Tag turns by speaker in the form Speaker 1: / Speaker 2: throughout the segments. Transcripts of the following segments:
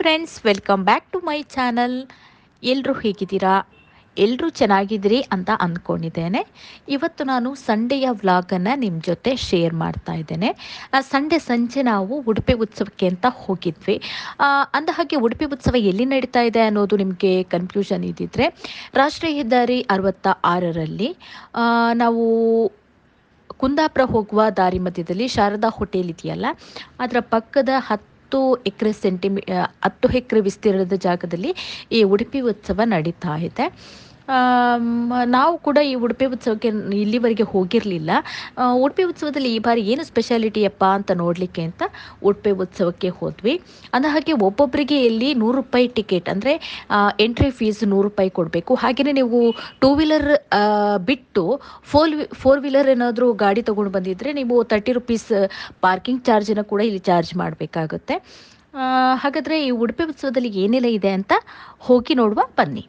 Speaker 1: Friends welcome back to my channel ಎಲ್ಲರೂ ಹೇಗಿದ್ದೀರಾ? ಎಲ್ಲರೂ ಚೆನ್ನಾಗಿದ್ದೀರಿ ಅಂತ ಅಂದ್ಕೊಂಡಿದ್ದೇನೆ. ಇವತ್ತು ನಾನು ಸಂಡೆಯ ವ್ಲಾಗನ್ನು ನಿಮ್ಮ ಜೊತೆ ಶೇರ್ ಮಾಡ್ತಾ ಇದ್ದೇನೆ. ಸಂಡೇ ಸಂಜೆ ನಾವು ಉಡುಪಿ ಉತ್ಸವಕ್ಕೆ ಅಂತ ಹೋಗಿದ್ವಿ. ಅಂದ ಹಾಗೆ ಉಡುಪಿ ಉತ್ಸವ ಎಲ್ಲಿ ನಡೀತಾ ಇದೆ ಅನ್ನೋದು ನಿಮಗೆ ಕನ್ಫ್ಯೂಷನ್ ಇದ್ದಿದ್ರೆ, ರಾಷ್ಟ್ರೀಯ ಹೆದ್ದಾರಿ ಅರವತ್ತ ಆರರಲ್ಲಿ ನಾವು ಕುಂದಾಪುರ ಹೋಗುವ ದಾರಿ ಮಧ್ಯದಲ್ಲಿ ಶಾರದಾ ಹೋಟೆಲ್ ಇದೆಯಲ್ಲ, ಅದರ ಪಕ್ಕದ ಹತ್ತು ಎಕರೆ ಸೆಂಟಿಮೀ ಹತ್ತು ಎಕರೆ ವಿಸ್ತೀರ್ಣದ ಜಾಗದಲ್ಲಿ ಈ ಉಡುಪಿ ಉತ್ಸವ ನಡೀತಾ ಇದೆ. ನಾವು ಕೂಡ ಈ ಉಡುಪಿ ಉತ್ಸವಕ್ಕೆ ಇಲ್ಲಿವರೆಗೆ ಹೋಗಿರಲಿಲ್ಲ. ಉಡುಪಿ ಉತ್ಸವದಲ್ಲಿ ಈ ಬಾರಿ ಏನು ಸ್ಪೆಷಾಲಿಟಿ ಅಪ್ಪ ಅಂತ ನೋಡಲಿಕ್ಕೆ ಅಂತ ಉಡುಪಿ ಉತ್ಸವಕ್ಕೆ ಹೋದ್ವಿ. ಅಂದ ಹಾಗೆ ಒಬ್ಬೊಬ್ಬರಿಗೆ ಇಲ್ಲಿ ನೂರು ರೂಪಾಯಿ ಟಿಕೆಟ್ ಅಂದರೆ ಎಂಟ್ರಿ ಫೀಸ್ ನೂರು ರೂಪಾಯಿ ಕೊಡಬೇಕು. ಹಾಗೆಯೇ ನೀವು ಟೂ ವೀಲರ್ ಬಿಟ್ಟು ಫೋರ್ ಫೋರ್ ವೀಲರ್ ಏನಾದರೂ ಗಾಡಿ ತೊಗೊಂಡು ಬಂದಿದ್ದರೆ ನೀವು ತರ್ಟಿ ರುಪೀಸ್ ಪಾರ್ಕಿಂಗ್ ಚಾರ್ಜನ್ನು ಕೂಡ ಇಲ್ಲಿ ಚಾರ್ಜ್ ಮಾಡಬೇಕಾಗುತ್ತೆ. ಹಾಗಾದರೆ ಈ ಉಡುಪಿ ಉತ್ಸವದಲ್ಲಿ ಏನೆಲ್ಲ ಇದೆ ಅಂತ ಹೋಗಿ ನೋಡುವ ಬನ್ನಿ.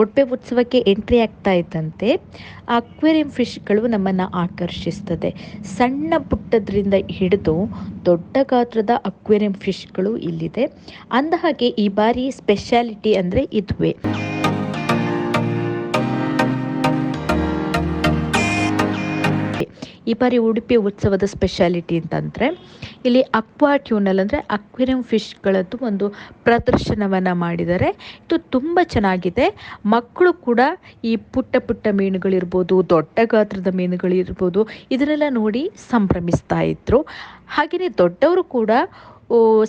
Speaker 1: ಉಡುಪಿ ಉತ್ಸವಕ್ಕೆ ಎಂಟ್ರಿ ಆಗ್ತಾ ಇದ್ದಂತೆ ಅಕ್ವೇರಿಯಂ ಫಿಶ್ಗಳು ನಮ್ಮನ್ನು ಆಕರ್ಷಿಸ್ತದೆ. ಸಣ್ಣ ಪುಟ್ಟದ್ರಿಂದ ಹಿಡಿದು ದೊಡ್ಡ ಗಾತ್ರದ ಅಕ್ವೇರಿಯಂ ಫಿಶ್ಗಳು ಇಲ್ಲಿದೆ. ಅಂದ ಹಾಗೆ ಈ ಬಾರಿ ಸ್ಪೆಷಾಲಿಟಿ ಅಂದರೆ ಇದುವೇ. ಈ ಬಾರಿ ಉಡುಪಿ ಉತ್ಸವದ ಸ್ಪೆಷಾಲಿಟಿ ಅಂತಂದರೆ, ಇಲ್ಲಿ ಅಕ್ವಾ ಟ್ಯೂನಲ್ ಅಂದರೆ ಅಕ್ವೇರಿಯಂ ಫಿಶ್ಗಳದ್ದು ಒಂದು ಪ್ರದರ್ಶನವನ್ನು ಮಾಡಿದ್ದಾರೆ. ಇದು ತುಂಬ ಚೆನ್ನಾಗಿದೆ. ಮಕ್ಕಳು ಕೂಡ ಈ ಪುಟ್ಟ ಪುಟ್ಟ ಮೀನುಗಳಿರ್ಬೋದು, ದೊಡ್ಡ ಗಾತ್ರದ ಮೀನುಗಳಿರ್ಬೋದು, ಇದನ್ನೆಲ್ಲ ನೋಡಿ ಸಂಭ್ರಮಿಸ್ತಾ ಇದ್ರು. ಹಾಗೆಯೇ ದೊಡ್ಡವರು ಕೂಡ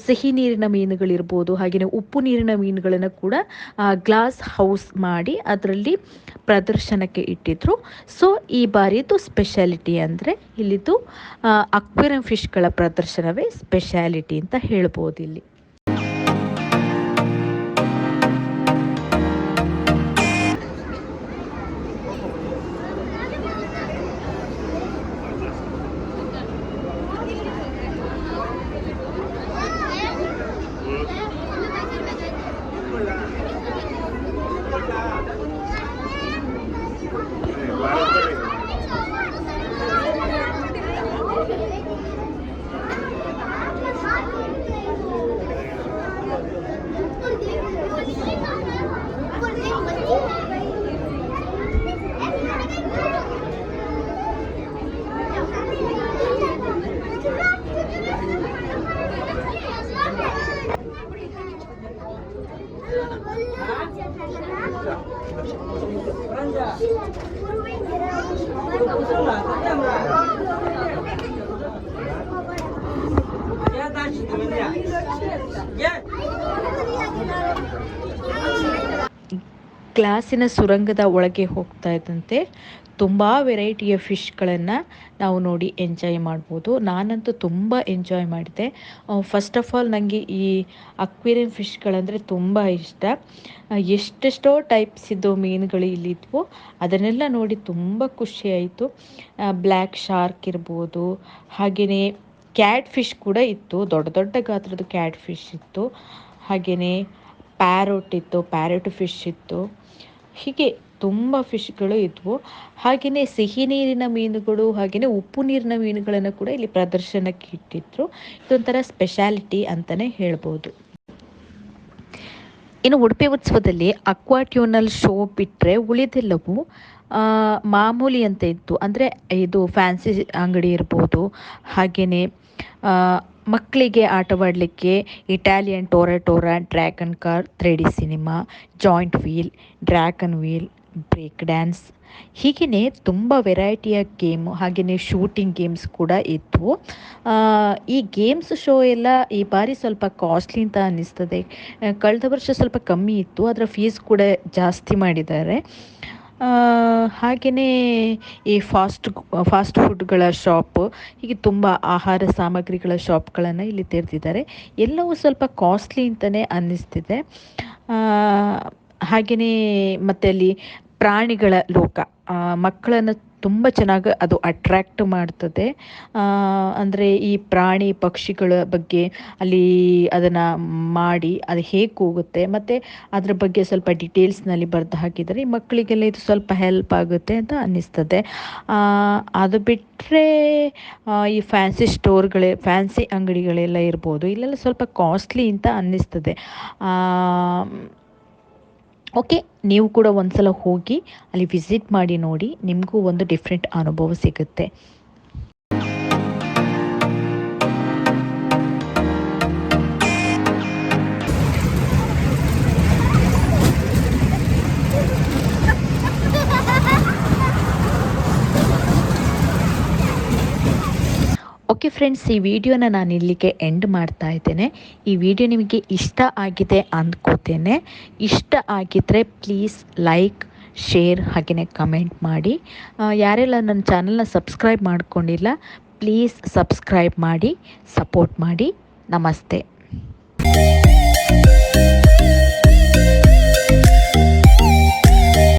Speaker 1: ಸಿಹಿ ನೀರಿನ ಮೀನುಗಳಿರ್ಬೋದು ಹಾಗೆಯೇ ಉಪ್ಪು ನೀರಿನ ಮೀನುಗಳನ್ನು ಕೂಡ ಗ್ಲಾಸ್ ಹೌಸ್ ಮಾಡಿ ಅದರಲ್ಲಿ ಪ್ರದರ್ಶನಕ್ಕೆ ಇಟ್ಟಿದ್ರು. ಸೊ ಈ ಬಾರಿದು ಸ್ಪೆಷಾಲಿಟಿ ಅಂದರೆ ಇಲ್ಲಿದು ಅಕ್ವೇರಿಯಂ ಫಿಶ್ಗಳ ಪ್ರದರ್ಶನವೇ ಸ್ಪೆಷಾಲಿಟಿ ಅಂತ ಹೇಳ್ಬೋದು ಇಲ್ಲಿ. 别担心，你们俩。ಗ್ಲಾಸಿನ ಸುರಂಗದ ಒಳಗೆ ಹೋಗ್ತಾ ಇದ್ದಂತೆ ತುಂಬ ವೆರೈಟಿಯ ಫಿಶ್ಗಳನ್ನು ನಾವು ನೋಡಿ ಎಂಜಾಯ್ ಮಾಡ್ಬೋದು. ನಾನಂತೂ ತುಂಬ ಎಂಜಾಯ್ ಮಾಡಿದೆ. ಫಸ್ಟ್ ಆಫ್ ಆಲ್ ನನಗೆ ಈ ಅಕ್ವೇರಿಯಂ ಫಿಶ್ಗಳಂದರೆ ತುಂಬ ಇಷ್ಟ. ಎಷ್ಟೆಷ್ಟೋ ಟೈಪ್ಸ್ ಇದ್ದು ಮೀನುಗಳು ಇಲ್ಲಿದ್ವು. ಅದನ್ನೆಲ್ಲ ನೋಡಿ ತುಂಬ ಖುಷಿಯಾಯಿತು ಬ್ಲ್ಯಾಕ್ ಶಾರ್ಕ್ ಇರ್ಬೋದು ಹಾಗೆಯೇ ಕ್ಯಾಟ್ ಫಿಶ್ ಕೂಡ ಇತ್ತು. ದೊಡ್ಡ ದೊಡ್ಡ ಗಾತ್ರದ ಕ್ಯಾಟ್ ಫಿಶ್ ಇತ್ತು. ಹಾಗೆಯೇ ಪ್ಯಾರೋಟ್ ಇತ್ತು ಪ್ಯಾರೋಟ್ ಫಿಶ್ ಇತ್ತು. ಹೀಗೆ ತುಂಬ ಫಿಶ್ಗಳು ಇದ್ವು. ಹಾಗೆಯೇ ಸಿಹಿ ನೀರಿನ ಮೀನುಗಳು ಹಾಗೆಯೇ ಉಪ್ಪು ನೀರಿನ ಮೀನುಗಳನ್ನು ಕೂಡ ಇಲ್ಲಿ ಪ್ರದರ್ಶನಕ್ಕೆ ಇಟ್ಟಿದ್ರು. ಇದೊಂಥರ ಸ್ಪೆಷಾಲಿಟಿ ಅಂತಲೇ ಹೇಳ್ಬೋದು. ಇನ್ನು ಉಡುಪಿ ಉತ್ಸವದಲ್ಲಿ ಅಕ್ವಾಟ್ಯೂನಲ್ ಶೋ ಬಿಟ್ಟರೆ ಉಳಿದೆಲ್ಲವೂ ಮಾಮೂಲಿ ಅಂತ ಇತ್ತು. ಅಂದರೆ ಇದು ಫ್ಯಾನ್ಸಿ ಅಂಗಡಿ ಇರ್ಬೋದು. ಹಾಗೆಯೇ ಮಕ್ಕಳಿಗೆ ಆಟವಾಡಲಿಕ್ಕೆ Italian tora dragon car three D cinema giant wheel dragon wheel break dance ಹೀಗೆಯೇ ತುಂಬ ವೆರೈಟಿಯ ಗೇಮು ಹಾಗೆಯೇ ಶೂಟಿಂಗ್ ಗೇಮ್ಸ್ ಕೂಡ ಇತ್ತು ಈ ಗೇಮ್ಸ್ ಶೋ ಎಲ್ಲ ಈ ಬಾರಿ ಸ್ವಲ್ಪ ಕಾಸ್ಟ್ಲಿ ಅಂತ ಅನ್ನಿಸ್ತದೆ. ಕಳೆದ ವರ್ಷ ಸ್ವಲ್ಪ ಕಮ್ಮಿ ಇತ್ತು ಅದರ ಫೀಸ್ ಕೂಡ ಜಾಸ್ತಿ ಮಾಡಿದ್ದಾರೆ. ಹಾಗೆಯೇ ಈ ಫಾಸ್ಟ್ ಫಾಸ್ಟ್ ಫುಡ್ಗಳ ಶಾಪ್, ಹೀಗೆ ತುಂಬ ಆಹಾರ ಸಾಮಗ್ರಿಗಳ ಶಾಪ್ಗಳನ್ನು ಇಲ್ಲಿ ತೆರೆದಿದ್ದಾರೆ. ಎಲ್ಲವೂ ಸ್ವಲ್ಪ ಕಾಸ್ಟ್ಲಿ ಅಂತಲೇ ಅನ್ನಿಸ್ತಿದೆ. ಹಾಗೆಯೇ ಮತ್ತೆ ಅಲ್ಲಿ ಪ್ರಾಣಿಗಳ ಲೋಕ ಮಕ್ಕಳನ್ನು ತುಂಬ ಚೆನ್ನಾಗಿ ಅದು ಅಟ್ರ್ಯಾಕ್ಟ್ ಮಾಡ್ತದೆ. ಅಂದರೆ ಈ ಪ್ರಾಣಿ ಪಕ್ಷಿಗಳ ಬಗ್ಗೆ ಅಲ್ಲಿ ಅದನ್ನು ಮಾಡಿ ಅದು ಹೇಗೆ ಹೋಗುತ್ತೆ ಮತ್ತು ಅದ್ರ ಬಗ್ಗೆ ಸ್ವಲ್ಪ ಡಿಟೇಲ್ಸ್ನಲ್ಲಿ ಬರೆದು ಹಾಕಿದರೆ ಮಕ್ಕಳಿಗೆಲ್ಲ ಇದು ಸ್ವಲ್ಪ ಹೆಲ್ಪ್ ಆಗುತ್ತೆ ಅಂತ ಅನ್ನಿಸ್ತದೆ. ಅದು ಬಿಟ್ಟರೆ ಈ ಫ್ಯಾನ್ಸಿ ಸ್ಟೋರ್ಗಳೇ ಫ್ಯಾನ್ಸಿ ಅಂಗಡಿಗಳೆಲ್ಲ ಇರ್ಬೋದು, ಇಲ್ಲೆಲ್ಲ ಸ್ವಲ್ಪ ಕಾಸ್ಟ್ಲಿ ಅಂತ ಅನ್ನಿಸ್ತದೆ. ಓಕೆ ನೀವು ಕೂಡ ಒಂದ್ಸಲ ಹೋಗಿ ಅಲ್ಲಿ ವಿಸಿಟ್ ಮಾಡಿ ನೋಡಿ ನಿಮಗೂ ಒಂದು ಡಿಫ್ರೆಂಟ್ ಅನುಭವ ಸಿಗುತ್ತೆ. ಫ್ರೆಂಡ್ಸ್ ಈ ವಿಡಿಯೋನ ನಾನು ಇಲ್ಲಿಗೆ ಎಂಡ್ ಮಾಡ್ತಾ ಇದ್ದೇನೆ. ಈ ವಿಡಿಯೋ ನಿಮಗೆ ಇಷ್ಟ ಆಗಿದೆ ಅಂದ್ಕೋತೇನೆ. ಇಷ್ಟ ಆಗಿದ್ದರೆ ಪ್ಲೀಸ್ ಲೈಕ್ ಶೇರ್ ಹಾಗೆಯೇ ಕಮೆಂಟ್ ಮಾಡಿ. ಯಾರೆಲ್ಲ ನನ್ನ ಚಾನಲ್ನ ಸಬ್ಸ್ಕ್ರೈಬ್ ಮಾಡ್ಕೊಂಡಿಲ್ಲ ಪ್ಲೀಸ್ ಸಬ್ಸ್ಕ್ರೈಬ್ ಮಾಡಿ ಸಪೋರ್ಟ್ ಮಾಡಿ. ನಮಸ್ತೆ.